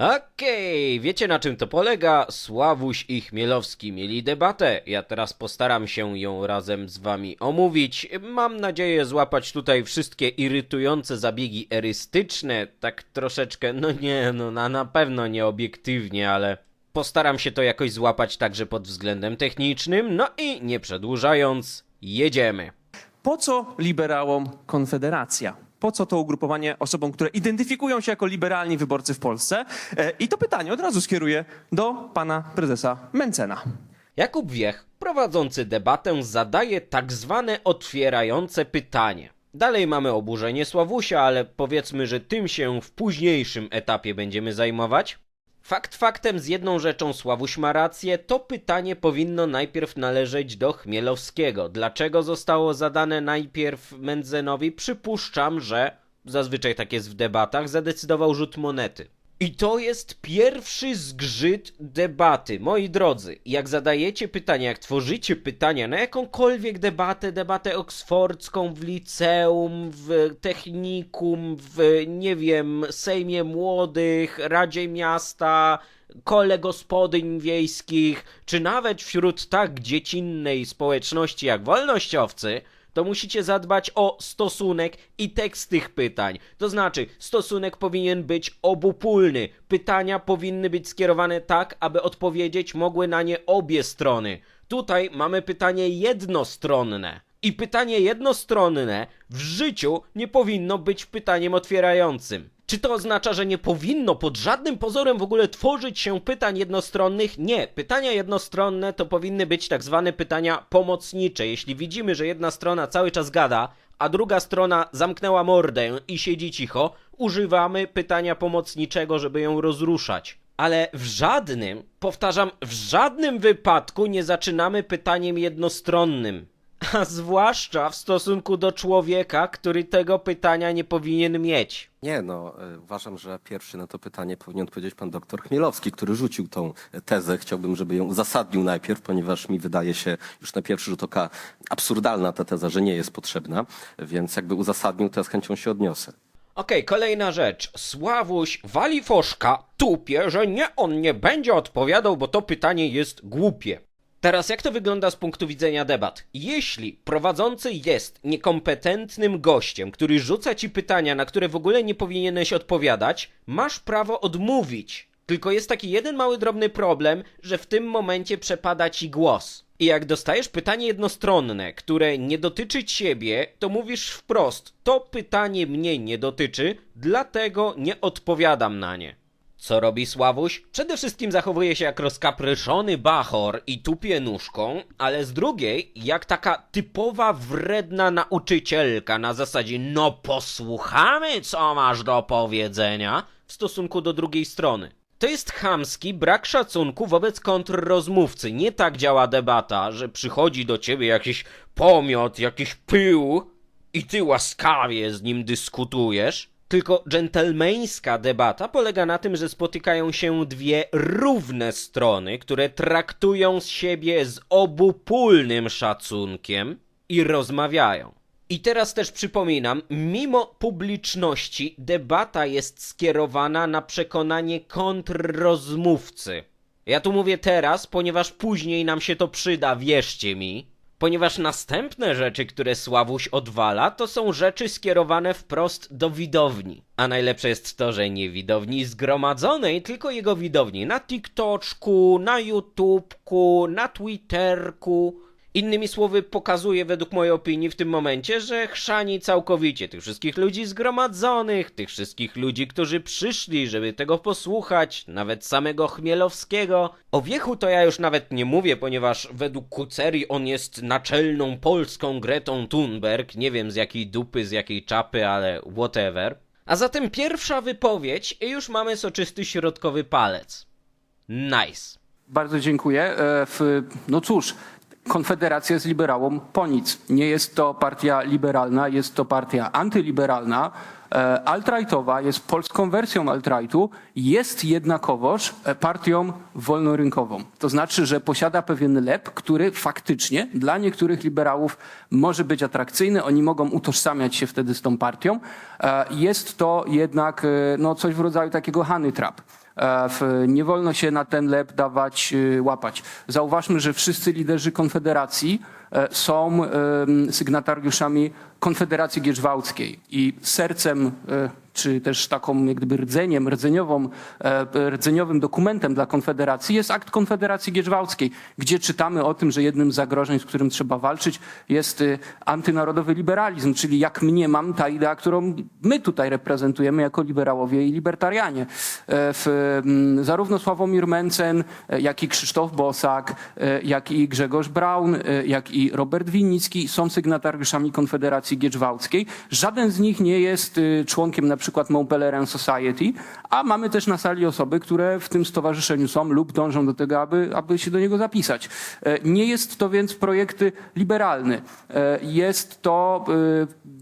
Okej, wiecie na czym to polega? Sławuś i Chmielowski mieli debatę. Ja teraz postaram się ją razem z wami omówić. Mam nadzieję złapać tutaj wszystkie irytujące zabiegi erystyczne. Tak troszeczkę, no nie, no na, na pewno nie obiektywnie, ale postaram się to jakoś złapać także pod względem technicznym. No i nie przedłużając, jedziemy. Po co liberałom Konfederacja? Po co to ugrupowanie osobom, które identyfikują się jako liberalni wyborcy w Polsce? E, I to pytanie od razu skieruję do pana prezesa Mencena. Jakub Wiech, prowadzący debatę, zadaje tak zwane otwierające pytanie. Dalej mamy oburzenie Sławusia, ale powiedzmy, że tym się w późniejszym etapie będziemy zajmować. Fakt faktem z jedną rzeczą Sławuś ma rację, to pytanie powinno najpierw należeć do Chmielowskiego. Dlaczego zostało zadane najpierw Mendzenowi? Przypuszczam, że zazwyczaj tak jest w debatach, zadecydował rzut monety. I to jest pierwszy zgrzyt debaty. Moi drodzy, jak zadajecie pytania, jak tworzycie pytania na jakąkolwiek debatę, debatę oksfordzką w liceum, w technikum, w nie wiem, Sejmie Młodych, Radzie Miasta, kole gospodyń wiejskich, czy nawet wśród tak dziecinnej społeczności jak wolnościowcy, to musicie zadbać o stosunek i tekst tych pytań. To znaczy, stosunek powinien być obopólny. Pytania powinny być skierowane tak, aby odpowiedzieć mogły na nie obie strony. Tutaj mamy pytanie jednostronne. I pytanie jednostronne w życiu nie powinno być pytaniem otwierającym. Czy to oznacza, że nie powinno pod żadnym pozorem w ogóle tworzyć się pytań jednostronnych? Nie. Pytania jednostronne to powinny być tak zwane pytania pomocnicze. Jeśli widzimy, że jedna strona cały czas gada, a druga strona zamknęła mordę i siedzi cicho, używamy pytania pomocniczego, żeby ją rozruszać. Ale w żadnym, powtarzam, w żadnym wypadku nie zaczynamy pytaniem jednostronnym. A zwłaszcza w stosunku do człowieka, który tego pytania nie powinien mieć. Nie, no, e, uważam, że pierwszy na to pytanie powinien odpowiedzieć pan doktor Chmielowski, który rzucił tą tezę. Chciałbym, żeby ją uzasadnił najpierw, ponieważ mi wydaje się już na pierwszy rzut oka absurdalna ta teza, że nie jest potrzebna, więc jakby uzasadnił, to ja z chęcią się odniosę. Okej, kolejna rzecz. Sławuś wali foszka, tupie, że nie, on nie będzie odpowiadał, bo to pytanie jest głupie. Teraz jak to wygląda z punktu widzenia debat? Jeśli prowadzący jest niekompetentnym gościem, który rzuca ci pytania, na które w ogóle nie powinieneś odpowiadać, masz prawo odmówić. Tylko jest taki jeden mały drobny problem, że w tym momencie przepada ci głos. I jak dostajesz pytanie jednostronne, które nie dotyczy ciebie, to mówisz wprost: To pytanie mnie nie dotyczy, dlatego nie odpowiadam na nie. Co robi Sławuś? Przede wszystkim zachowuje się jak rozkapryszony bachor i tupie nóżką, ale z drugiej jak taka typowa wredna nauczycielka na zasadzie no posłuchamy co masz do powiedzenia w stosunku do drugiej strony. To jest chamski brak szacunku wobec kontrrozmówcy. Nie tak działa debata, że przychodzi do ciebie jakiś pomiot, jakiś pył i ty łaskawie z nim dyskutujesz. Tylko dżentelmeńska debata polega na tym, że spotykają się dwie równe strony, które traktują z siebie z obopólnym szacunkiem i rozmawiają. I teraz też przypominam, mimo publiczności debata jest skierowana na przekonanie kontrrozmówcy. Ja tu mówię teraz, ponieważ później nam się to przyda, wierzcie mi. Ponieważ następne rzeczy, które Sławuś odwala, to są rzeczy skierowane wprost do widowni. A najlepsze jest to, że nie widowni zgromadzonej, tylko jego widowni na TikToczku, na YouTubku, na Twitterku. Innymi słowy, pokazuje według mojej opinii w tym momencie, że chrzani całkowicie tych wszystkich ludzi zgromadzonych, tych wszystkich ludzi, którzy przyszli, żeby tego posłuchać, nawet samego Chmielowskiego. O wiechu to ja już nawet nie mówię, ponieważ według Kuceri on jest naczelną polską Gretą Thunberg, nie wiem z jakiej dupy, z jakiej czapy, ale whatever. A zatem pierwsza wypowiedź i już mamy soczysty środkowy palec. Nice. Bardzo dziękuję. E, No cóż, Konfederacja jest liberałom po nic. Nie jest to partia liberalna, jest to partia antyliberalna, e, alt-rightowa, jest polską wersją alt-rightu, jest jednakowoż e, partią wolnorynkową. To znaczy, że posiada pewien lep, który faktycznie dla niektórych liberałów może być atrakcyjny. Oni mogą utożsamiać się wtedy z tą partią. E, Jest to jednak no, coś w rodzaju takiego honey trap. E, Nie wolno się na ten lep dawać y, łapać. Zauważmy, że wszyscy liderzy Konfederacji są em, sygnatariuszami Konfederacji Gierzwałckiej i sercem e, czy też taką jak gdyby rdzeniem, rdzeniową, e, rdzeniowym dokumentem dla Konfederacji jest akt Konfederacji Gierzwałckiej, gdzie czytamy o tym, że jednym z zagrożeń, z którym trzeba walczyć jest y, antynarodowy liberalizm, czyli jak mniemam ta idea, którą my tutaj reprezentujemy jako liberałowie i libertarianie. E, W, zarówno Sławomir Mencen, e, jak i Krzysztof Bosak, e, jak i Grzegorz Braun, e, jak i Robert Winnicki są sygnatariuszami Konfederacji Gierzwałckiej. Żaden z nich nie jest y, członkiem na przykład Mont Pelerin Society, a mamy też na sali osoby, które w tym stowarzyszeniu są lub dążą do tego, aby, aby się do niego zapisać. E, Nie jest to więc projekt liberalny. E, Jest to y,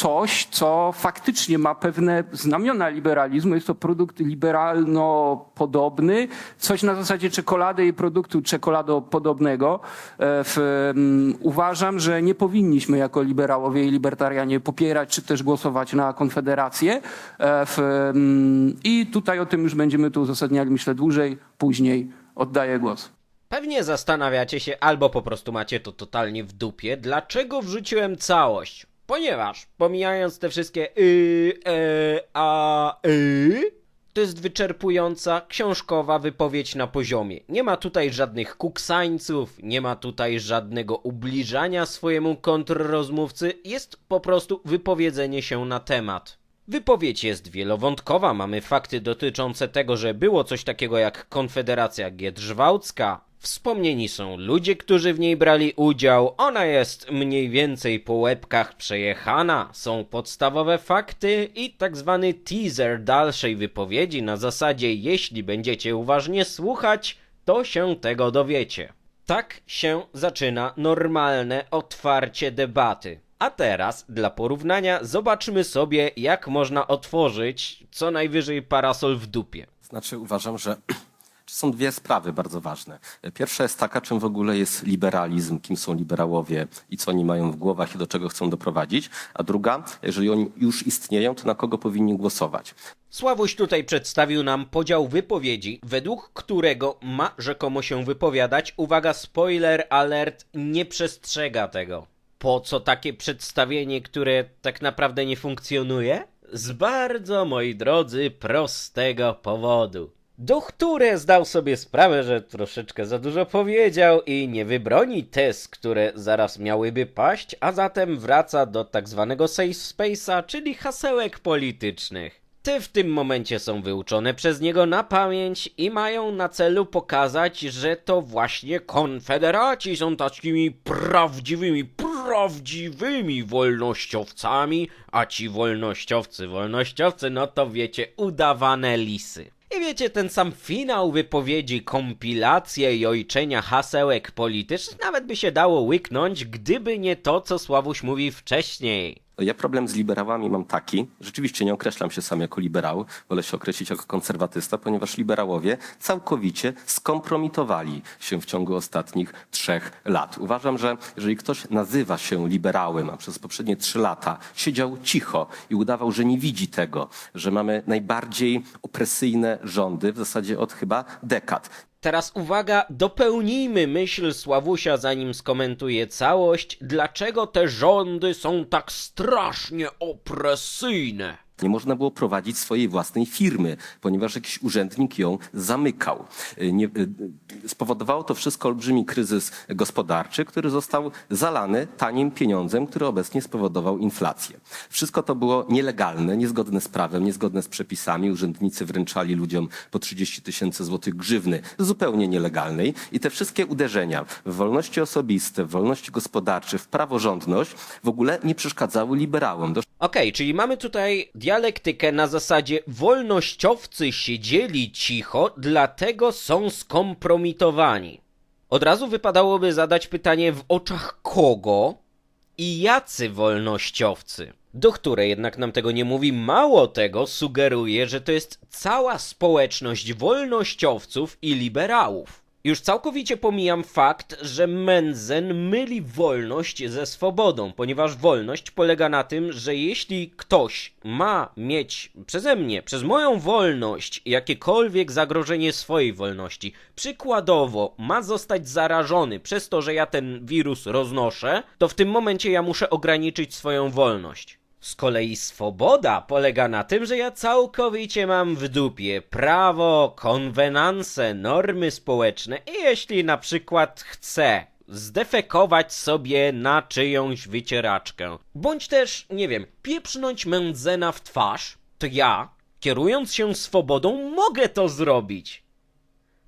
coś, co faktycznie ma pewne znamiona liberalizmu. Jest to produkt liberalno-podobny, coś na zasadzie czekolady i produktu czekoladopodobnego. E, mm, uważam, że nie powinniśmy jako liberałowie i libertarianie popierać czy też głosować na Konfederację. E, mm, I tutaj o tym już będziemy tu uzasadniali, myślę, dłużej, później. Oddaję głos. Pewnie zastanawiacie się, albo po prostu macie to totalnie w dupie, dlaczego wrzuciłem całość. Ponieważ, pomijając te wszystkie y, e, a, y, to jest wyczerpująca, książkowa wypowiedź na poziomie. Nie ma tutaj żadnych kuksańców, nie ma tutaj żadnego ubliżania swojemu kontrrozmówcy, jest po prostu wypowiedzenie się na temat. Wypowiedź jest wielowątkowa, mamy fakty dotyczące tego, że było coś takiego jak Konfederacja Giedrzwałcka. Wspomnieni są ludzie, którzy w niej brali udział, ona jest mniej więcej po łebkach przejechana, są podstawowe fakty i tak zwany teaser dalszej wypowiedzi na zasadzie jeśli będziecie uważnie słuchać, to się tego dowiecie. Tak się zaczyna normalne otwarcie debaty. A teraz, dla porównania, zobaczmy sobie, jak można otworzyć co najwyżej parasol w dupie. Znaczy uważam, że są dwie sprawy bardzo ważne. Pierwsza jest taka, czym w ogóle jest liberalizm, kim są liberałowie i co oni mają w głowach i do czego chcą doprowadzić. A druga, jeżeli oni już istnieją, to na kogo powinni głosować. Sławuś tutaj przedstawił nam podział wypowiedzi, według którego ma rzekomo się wypowiadać. Uwaga, spoiler alert, nie przestrzega tego. Po co takie przedstawienie, które tak naprawdę nie funkcjonuje? Z bardzo, moi drodzy, prostego powodu. Duchture zdał sobie sprawę, że troszeczkę za dużo powiedział i nie wybroni tez, które zaraz miałyby paść, a zatem wraca do tak zwanego safe space'a, czyli hasełek politycznych. Te w tym momencie są wyuczone przez niego na pamięć i mają na celu pokazać, że to właśnie konfederaci są takimi prawdziwymi, prawdziwymi wolnościowcami, a ci wolnościowcy, wolnościowcy, no to wiecie, udawane lisy. I wiecie, ten sam finał wypowiedzi, kompilacje i ojczenia hasełek politycznych nawet by się dało łyknąć, gdyby nie to, co Sławuś mówi wcześniej. Ja problem z liberałami mam taki, rzeczywiście nie określam się sam jako liberał, wolę się określić jako konserwatysta, ponieważ liberałowie całkowicie skompromitowali się w ciągu ostatnich trzech lat. Uważam, że jeżeli ktoś nazywa się liberałem, a przez poprzednie trzy lata siedział cicho i udawał, że nie widzi tego, że mamy najbardziej opresyjne rządy w zasadzie od chyba dekad. Teraz uwaga, dopełnijmy myśl Sławusia, zanim skomentuje całość, dlaczego te rządy są tak strasznie opresyjne. Nie można było prowadzić swojej własnej firmy, ponieważ jakiś urzędnik ją zamykał. Y, Nie, y, spowodowało to wszystko olbrzymi kryzys gospodarczy, który został zalany tanim pieniądzem, który obecnie spowodował inflację. Wszystko to było nielegalne, niezgodne z prawem, niezgodne z przepisami. Urzędnicy wręczali ludziom po 30 tysięcy złotych grzywny zupełnie nielegalnej. I te wszystkie uderzenia w wolności osobiste, w wolności gospodarcze, w praworządność w ogóle nie przeszkadzały liberałom. Okej, czyli mamy tutaj dialektykę na zasadzie wolnościowcy siedzieli cicho, dlatego są skompromitowani. Od razu wypadałoby zadać pytanie w oczach kogo i jacy wolnościowcy. Do jednak nam tego nie mówi, mało tego sugeruje, że to jest cała społeczność wolnościowców i liberałów. Już całkowicie pomijam fakt, że Menzen myli wolność ze swobodą, ponieważ wolność polega na tym, że jeśli ktoś ma mieć przeze mnie, przez moją wolność, jakiekolwiek zagrożenie swojej wolności, przykładowo ma zostać zarażony przez to, że ja ten wirus roznoszę, to w tym momencie ja muszę ograniczyć swoją wolność. Z kolei swoboda polega na tym, że ja całkowicie mam w dupie prawo, konwenanse, normy społeczne i jeśli na przykład chcę zdefekować sobie na czyjąś wycieraczkę, bądź też, nie wiem, pieprznąć mędzena w twarz, to ja, kierując się swobodą, mogę to zrobić.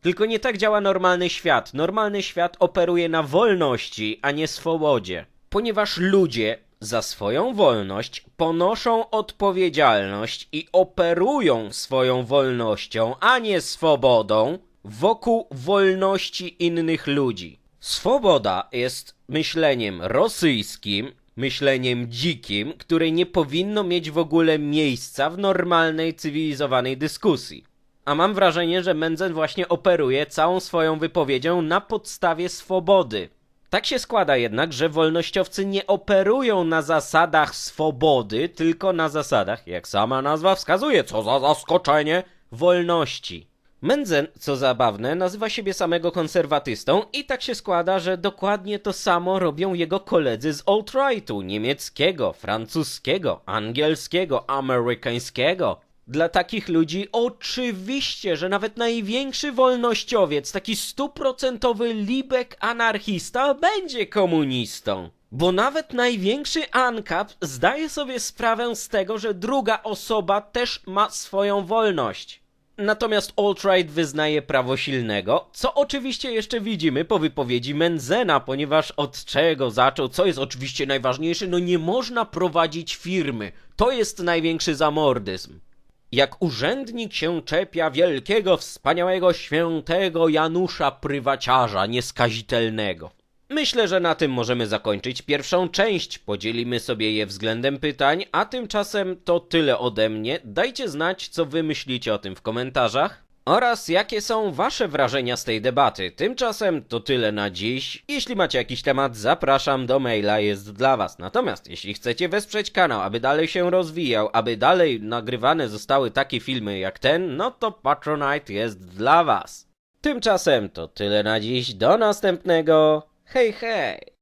Tylko nie tak działa normalny świat. Normalny świat operuje na wolności, a nie swobodzie. Ponieważ ludzie za swoją wolność ponoszą odpowiedzialność i operują swoją wolnością, a nie swobodą, wokół wolności innych ludzi. Swoboda jest myśleniem rosyjskim, myśleniem dzikim, które nie powinno mieć w ogóle miejsca w normalnej, cywilizowanej dyskusji. A mam wrażenie, że Menzen właśnie operuje całą swoją wypowiedzią na podstawie swobody. Tak się składa jednak, że wolnościowcy nie operują na zasadach swobody, tylko na zasadach, jak sama nazwa wskazuje, co za zaskoczenie, wolności. Menzen, co zabawne, nazywa siebie samego konserwatystą i tak się składa, że dokładnie to samo robią jego koledzy z alt-rightu niemieckiego, francuskiego, angielskiego, amerykańskiego. Dla takich ludzi oczywiście, że nawet największy wolnościowiec, taki stuprocentowy libek anarchista będzie komunistą. Bo nawet największy ANCAP zdaje sobie sprawę z tego, że druga osoba też ma swoją wolność. Natomiast alt-right wyznaje prawo silnego, co oczywiście jeszcze widzimy po wypowiedzi Menzena, ponieważ od czego zaczął, co jest oczywiście najważniejsze, no nie można prowadzić firmy. To jest największy zamordyzm. Jak urzędnik się czepia wielkiego, wspaniałego, świętego Janusza Prywaciarza nieskazitelnego. Myślę, że na tym możemy zakończyć pierwszą część. Podzielimy sobie je względem pytań, a tymczasem to tyle ode mnie. Dajcie znać, co wy myślicie o tym w komentarzach. Oraz jakie są wasze wrażenia z tej debaty. Tymczasem to tyle na dziś. Jeśli macie jakiś temat, zapraszam do maila, jest dla was. Natomiast jeśli chcecie wesprzeć kanał, aby dalej się rozwijał, aby dalej nagrywane zostały takie filmy jak ten, no to Patronite jest dla was. Tymczasem to tyle na dziś. Do następnego. Hej, hej!